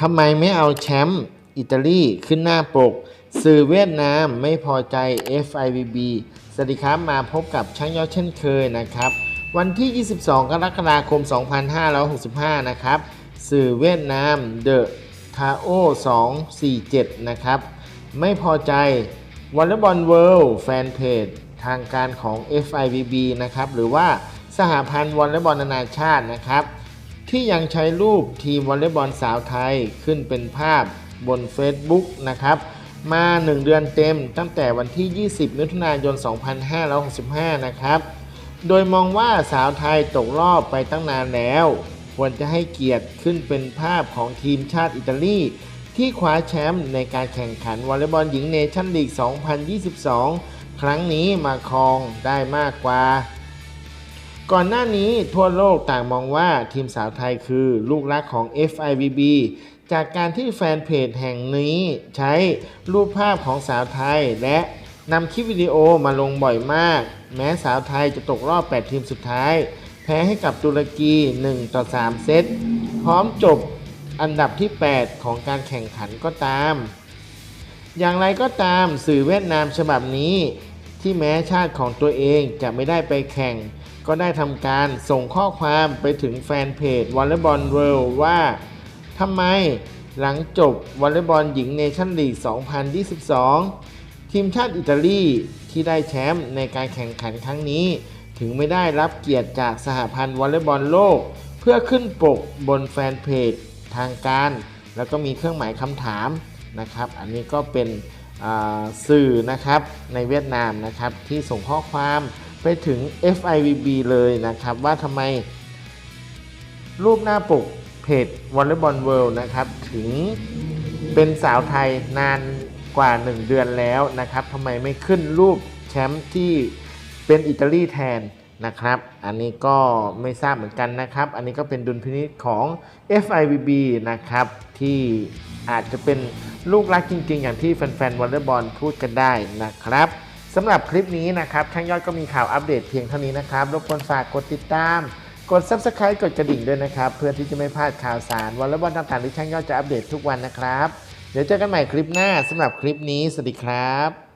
ทำไมไม่เอาแชมป์อิตาลีขึ้นหน้าปก สื่อเวียดนามไม่พอใจ FIVB สวัสดีครับมาพบกับช่างยอดเช่นเคยนะครับ วันที่ 22 กรกฎาคม 2565 นะครับ สื่อเวียดนาม The Tao 247 นะครับ ไม่พอใจวอลเลย์บอลเวิลด์แฟนเพจทางการของ FIVB นะครับ หรือว่าสหพันธ์วอลเลย์บอลนานาชาตินะครับ ที่ยังใช้รูปทีมวอลเลย์บอลสาวไทยขึ้นเป็นภาพบน Facebook นะครับ มา 1 เดือนเต็มตั้งแต่วันที่ 20 มิถุนายน 2565 นะครับ โดยมองว่าสาวไทยตกรอบไปตั้งนานแล้ว ควรจะให้เกียรติขึ้นเป็นภาพของทีมชาติอิตาลี ที่คว้าแชมป์ในการแข่งขันวอลเลย์บอลหญิงเนชั่นลีก 2022 ครั้งนี้มาครองได้มากกว่า ก่อนหน้านี้ทั่วโลกต่างมองว่าทีมสาวไทยคือลูกรักของ FIVB จากการที่แฟนเพจแห่งนี้ใช้รูปภาพของสาวไทย และนำคลิปวิดีโอมาลงบ่อยมาก แม้สาวไทยจะตกรอบ 8 ทีมสุดท้าย แพ้ให้กับตุรกี 1 ต่อ 3 เซต พร้อมจบอันดับที่ 8 ของการแข่งขันก็ตาม อย่างไรก็ตามสื่อเวียดนามฉบับนี้ ที่แม้ชาติของตัวเองจะไม่ได้ไปแข่ง ก็ได้ทำการส่งข้อความไปถึงแฟนเพจวอลเลย์บอลเวิลด์ว่าทำไมหลังจบวอลเลย์บอลหญิงเนชั่นลีก 2022 ทีมชาติอิตาลีที่ได้แชมป์ในการแข่งขันครั้งนี้ ถึงไม่ได้รับเกียรติจากสหพันธ์วอลเลย์บอลโลก เพื่อขึ้นปกบนแฟนเพจทางการ แล้วก็มีเครื่องหมายคำถามนะครับ อันนี้ก็เป็นสื่อนะครับในเวียดนามนะครับที่ส่งข้อความ ไปถึง FIVB เลยนะครับ ว่าทำไม รูปหน้าปกเพจวอลเลย์บอลเวิลด์นะครับ ถึงเป็นสาวไทยนานกว่า 1 เดือนแล้วนะครับทำไมไม่ขึ้นรูปแชมป์ที่เป็นอิตาลีแทนนะครับ อันนี้ก็ไม่ทราบเหมือนกันนะครับ อันนี้ก็เป็นดุลพินิจของ FIVB นะครับ ที่อาจจะเป็นลูกรักจริง ๆ อย่างที่แฟนๆวอลเลย์บอลพูดกันได้นะครับ สำหรับคลิปนี้นะครับ ช่างยอดก็มีข่าวอัปเดตเพียงเท่านี้นะครับ รบกวนฝากกดติดตาม กด Subscribe กดกระดิ่งด้วยนะครับ เพื่อที่จะไม่พลาดข่าวสารวอลเลย์บอลต่างๆที่ช่างยอดจะอัปเดตทุกวันนะครับ เดี๋ยวเจอกันใหม่คลิปหน้าสำหรับคลิปนี้ สวัสดีครับ